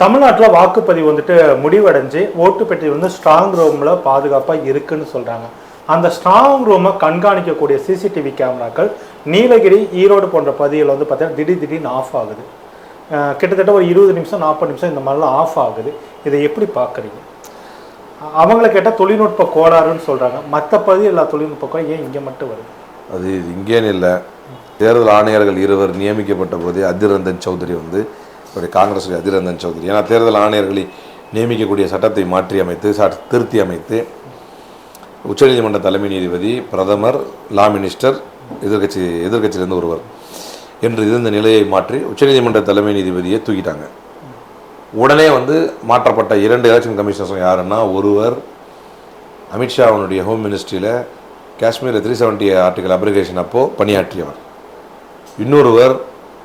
தமிழ்நாட்டில் வாக்குப்பதிவு வந்துட்டு முடிவடைஞ்சு ஓட்டு பெட்டி வந்து ஸ்ட்ராங் ரூமில் பாதுகாப்பாக இருக்குன்னு சொல்கிறாங்க அந்த ஸ்ட்ராங் ரூமை கண்காணிக்கக்கூடிய சிசிடிவி கேமராக்கள் நீலகிரி ஈரோடு போன்ற பகுதியில் வந்து பார்த்தீங்கன்னா திடீர் திடீர்னு ஆஃப் ஆகுது. கிட்டத்தட்ட ஒரு இருபது நிமிஷம் நாற்பது நிமிஷம் இந்த மாதிரிலாம் ஆஃப் ஆகுது. இதை எப்படி பார்க்குறீங்க? அவங்கள கேட்டால் தொழில்நுட்ப கோளாறுன்னு சொல்கிறாங்க மற்ற பகுதி எல்லா தொழில்நுட்ப ஏன் இங்கே மட்டும் வருது? அது இங்கேன்னு இல்லை. தேர்தல் ஆணையர்கள் இருவர் நியமிக்கப்பட்ட போதே அதிரந்தன் சௌத்ரி வந்து அவருடைய காங்கிரஸ் அதிரந்தன் சௌத்ரி. ஏன்னா தேர்தல் ஆணையர்களை நியமிக்கக்கூடிய சட்டத்தை மாற்றி அமைத்து திருத்தி அமைத்து உச்சநீதிமன்ற தலைமை நீதிபதி பிரதமர் லா மினிஸ்டர் எதிர்கட்சி எதிர்கட்சியிலிருந்து ஒருவர் என்று இருந்த நிலையை மாற்றி உச்சநீதிமன்ற தலைமை நீதிபதியை தூக்கிட்டாங்க. உடனே வந்து மாற்றப்பட்ட இரண்டு எலெக்ஷன் கமிஷனர்ஸும் யாருன்னா ஒருவர் அமித்ஷா அவனுடைய ஹோம் மினிஸ்ட்ரியில் காஷ்மீரில் த்ரீ செவன்ட்டி ஆர்டிகல் அப்ரிகேஷன் அப்போது பணியாற்றியவர். இன்னொருவர்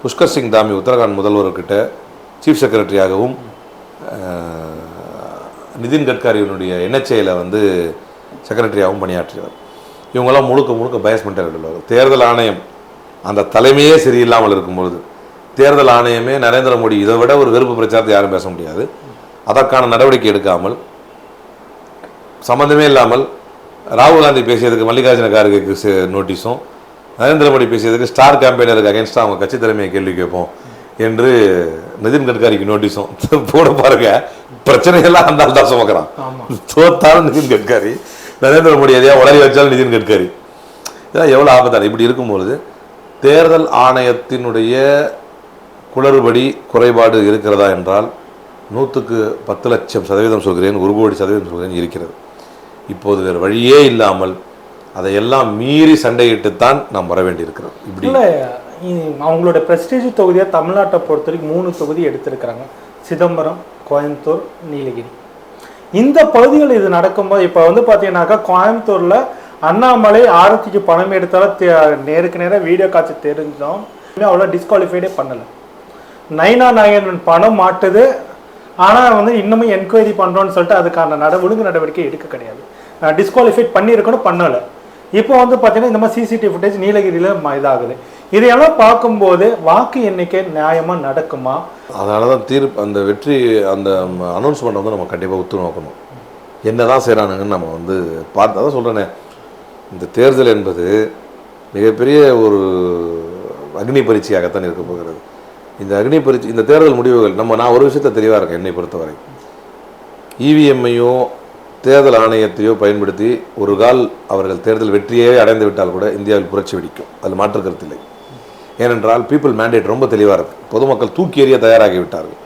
புஷ்கர் சிங் தாமி உத்தரகாண்ட் முதல்வர்கிட்ட சீஃப் செக்ரட்டரியாகவும் நிதின் கட்காரியினுடைய என்எச்ஏயில் வந்து செக்ரட்டரியாகவும் பணியாற்றியவர். இவங்கெல்லாம் முழுக்க முழுக்க பயஸ்மெண்ட்டாக உள்ளவர் தேர்தல் ஆணையம் அந்த தலைமையே சரியில்லாமல் இருக்கும்பொழுது தேர்தல் ஆணையமே நரேந்திர மோடி இதை விட ஒரு வெறுப்பு பிரச்சாரத்தை யாரும் பேச முடியாது. அதற்கான நடவடிக்கை எடுக்காமல் சம்மந்தமே இல்லாமல் ராகுல் காந்தி பேசியதுக்கு மல்லிகார்ஜுன கார்கேக்கு நோட்டீஸும் நரேந்திர மோடி பேசியதுக்கு ஸ்டார் கேம்பெயினருக்கு அகேன்ஸ்டாக அவங்க கட்சி தலைமையை கேள்வி கேட்போம் என்று நிதின் கட்காரிக்கு நோட்டீஸும் போட பாருங்க. பிரச்சனையெல்லாம் அந்த ஆள் தான் சுமக்கிறான். தோத்தாலும் நிதின் கட்காரி நரேந்திர மோடி எதையா உளறி வச்சாலும் நிதின் கட்காரி. இதெல்லாம் எவ்வளோ ஆபத்தான? இப்படி இருக்கும்பொழுது தேர்தல் ஆணையத்தினுடைய குளறுபடி குறைபாடு இருக்கிறதா என்றால் நூற்றுக்கு பத்து லட்சம் சதவீதம் சொல்கிறேன் ஒரு கோடி சதவீதம் சொல்கிறேன் இருக்கிறது. இப்போது வேறு வழியே இல்லாமல் அதையெல்லாம் மீறி சண்டையிட்டுத்தான் நாம் வர வேண்டியிருக்கிறோம் இப்படி இல்லை அவங்களோட பிரஸ்டீஜ் தொகுதியாக தமிழ்நாட்டை பொறுத்த வரைக்கும் மூணு தொகுதி எடுத்திருக்கிறாங்க. சிதம்பரம் கோயம்புத்தூர் நீலகிரி. இந்த பகுதிகள் இது நடக்கும்போது இப்போ வந்து பார்த்தீங்கன்னாக்கா கோயம்புத்தூரில் அண்ணாமலை ஆரத்திக்கு பணம் எடுத்தாலும் நேருக்கு நேராக வீடியோ காட்சி தெரிஞ்சோம். இன்னும் அவ்வளோ டிஸ்குவாலிஃபைடே பண்ணலை. நைனா நாயன் பணம் மாட்டுது. ஆனால் வந்து இன்னமும் என்கொயரி பண்ணுறோன்னு சொல்லிட்டு அதுக்கான நட ஒழுங்கு நடவடிக்கை எடுக்க கிடையாது. டிஸ்குவாலிஃபைட் பண்ணியிருக்கணும் பண்ணலை. இப்போ வந்து பார்த்தீங்கன்னா இந்த மாதிரி சிசிடிவி ஃபுட்டேஜ் நீலகிரியில் இதாகுது. இதையெல்லாம் பார்க்கும்போது வாக்கு எண்ணிக்கை நியாயமாக நடக்குமா? அதனால தான் தீர்ப்பு அந்த வெற்றி அந்த அனௌன்ஸ்மெண்ட் வந்து நம்ம கண்டிப்பாக உத்து நோக்கணும் என்ன தான் செய்கிறானுங்கன்னு நம்ம வந்து பார்த்து தான் சொல்கிறேனே இந்த தேர்தல் என்பது மிகப்பெரிய ஒரு அக்னி பரீட்சையாகத்தான் இருக்க போகிறது. இந்த அக்னி பரீட்சை இந்த தேர்தல் முடிவுகள் நம்ம நான் ஒரு விஷயத்தை தெளிவாக இருக்கேன் என்னை பொறுத்தவரை. இவிஎம்மையோ தேர்தல் ஆணையத்தையோ பயன்படுத்தி ஒரு கால் அவர்கள் தேர்தல் வெற்றியே அடைந்து விட்டால் கூட இந்தியாவில் புரட்சி வெடிக்கும். அதில் மாற்று கருத்தில்லை ஏனென்றால் பீப்புள் மேண்டேட் ரொம்ப தெளிவாக இருக்குது பொதுமக்கள் தூக்கி எறிய தயாராகிவிட்டார்கள்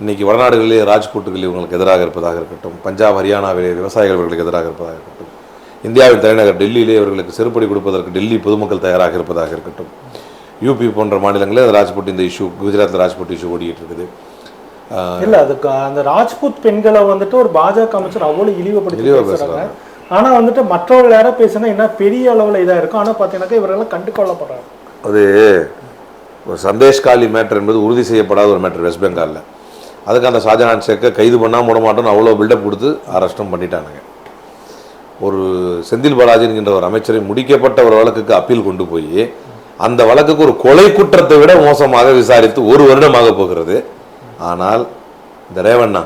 இன்றைக்கி இன்னைக்கு வடநாடுகளிலே ராஜ்கோட்டுகளில் இவங்களுக்கு எதிராக இருப்பதாக இருக்கட்டும் பஞ்சாப் ஹரியானாவிலே விவசாயிகள் இவர்களுக்கு எதிராக இருப்பதாக இருக்கட்டும் இந்தியாவின் தலைநகர் டெல்லியிலே இவர்களுக்கு செருப்படி கொடுப்பதற்கு டெல்லி பொதுமக்கள் தயாராக இருப்பதாக இருக்கட்டும் யூபி போன்ற மாநிலங்களில் ராஜ்கோட் இந்த இஷ்யூ குஜராத்தில் ராஜ்கோட் இஷ்யூ ஓடிட்டு இருக்குது. இல்ல அதுக்கு அந்த ராஜ்புத் பெண்களை வந்துட்டு ஒரு பாஜக அமைச்சர் அவ்வளவு இழிவுபடுத்தி இழிவா பேசுறாங்க. ஆனா வந்துட்டு மற்றவர்கள் யாரோ பேசுனா என்ன பெரிய அளவுல இதா இருக்கும். ஆனா பாத்தீங்கன்னாக்கா இவரெல்லாம் கண்டு கொள்ளப்படுறாங்க அது ஒரு சந்தேஷ் காலி மேட்டர் என்பது உறுதி செய்யப்படாத ஒரு மேட்டர் வெஸ்ட் பெங்காலில். அதுக்கு அந்த ஷாஜஹான் ஷேக்கை கைது பண்ணாம விட மாட்டோம்னு அவ்வளோ பில்டப் கொடுத்து அரெஸ்டும் பண்ணிட்டானுங்க. ஒரு செந்தில் பாலாஜி என்கின்ற ஒரு அமைச்சரை முடிக்கப்பட்ட ஒரு வழக்குக்கு அப்பீல் கொண்டு போய் அந்த வழக்குக்கு ஒரு கொலை குற்றத்தை விட மோசமாக விசாரித்து ஒரு வருடமாக போகிறது. ஆனால் இந்த ரேவண்ணா.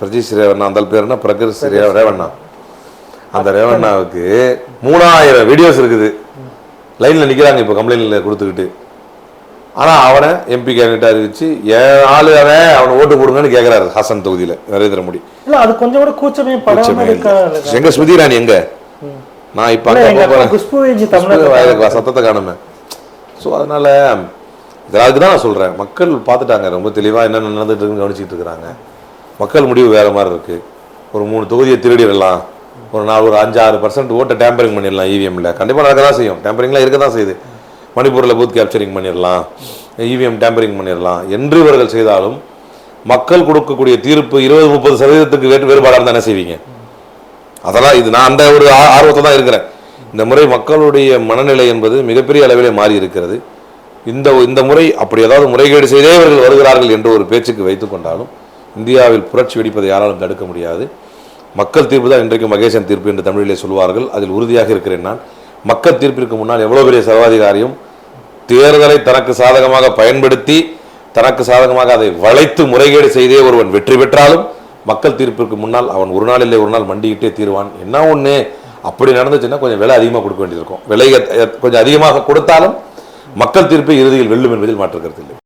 பிரஜீஷ் ரேவண்ணா அந்த பேர் என்ன பிரகர் ரேவண்ணா. அந்த ரேவண்ணாவுக்கு மூணாயிரம் வீடியோஸ் இருக்குது. லைனில் நிற்கிறாங்க இப்போ கம்ப்ளைண்ட்டில் கொடுத்துக்கிட்டு. ஆனால் அவனை எம்பி கேண்டிடேட் அறிவிச்சு என் ஆளு அவன்? அவனை ஓட்டு போடுங்கன்னு கேட்குறாரு ஹாசன் தொகுதியில் நரேந்திர மோடி. இல்ல அது கொஞ்சம் கூட கூச்சமே கூச்சமே. எங்க ஸ்மிருதி இரானி எங்க? நான் இப்போ சத்தத்தை காணுமே. ஸோ அதனால அதுக்கு தான் நான் சொல்கிறேன் மக்கள் பார்த்துட்டாங்க. ரொம்ப தெளிவாக என்ன நடந்துட்டு இருக்குன்னு கவனிச்சிட்டு இருக்கிறாங்க. மக்கள் முடிவு வேறு மாதிரி இருக்குது ஒரு மூணு தொகுதியை திருடிடலாம். ஒரு நாலு ஒரு அஞ்சு ஆறு பர்சன்ட் ஓட்டை டேம்பரிங் பண்ணிடலாம் இவிஎம்ல கண்டிப்பாக நடக்க தான் செய்யும். டேம்பரிங்லாம் இருக்க தான் செய்யுது. மணிப்பூரில் பூத் கேப்சரிங் பண்ணிடலாம். இவிஎம் டேம்பரிங் பண்ணிடலாம். என்று இவர்கள் செய்தாலும் மக்கள் கொடுக்கக்கூடிய தீர்ப்பு இருபது முப்பது சதவீதத்துக்கு வேட்டு வேறுபாடாக இருந்தால் என்ன செய்வீங்க? அதெல்லாம் இது நான் அந்த ஒரு ஆர்வத்தை தான் இருக்கிறேன். இந்த முறை மக்களுடைய மனநிலை என்பது மிகப்பெரிய அளவிலே மாறி இருக்கிறது. இந்த இந்த முறை அப்படி ஏதாவது முறைகேடு செய்தே இவர்கள் வருகிறார்கள் என்று ஒரு பேச்சுக்கு வைத்துக்கொண்டாலும் இந்தியாவில் புரட்சி வெடிப்பதை யாராலும் தடுக்க முடியாது. மக்கள் தீர்ப்பு தான் இன்றைக்கு மகேசன் தீர்ப்பு என்று தமிழிலே சொல்வார்கள். அதில் உறுதியாக இருக்கிறேன் நான். மக்கள் தீர்ப்பிற்கு முன்னால் எவ்வளோ பெரிய சர்வாதிகாரியும் தேர்தலை தனக்கு சாதகமாக பயன்படுத்தி தனக்கு சாதகமாக அதை வளைத்து முறைகேடு செய்தே ஒருவன் வெற்றி பெற்றாலும் மக்கள் தீர்ப்பிற்கு முன்னால் அவன் ஒரு நாள் இல்லை ஒரு நாள் மண்டிக்கிட்டே தீர்வான். என்ன ஒன்று அப்படி நடந்துச்சுன்னா கொஞ்சம் விலை அதிகமாக கொடுக்க வேண்டியிருக்கும் விலை கொஞ்சம் அதிகமாக கொடுத்தாலும் மக்கள் தீர்ப்பை இறுதியில் வெல்லும் என்பதில் மாற்றுக்கிறது இல்லை.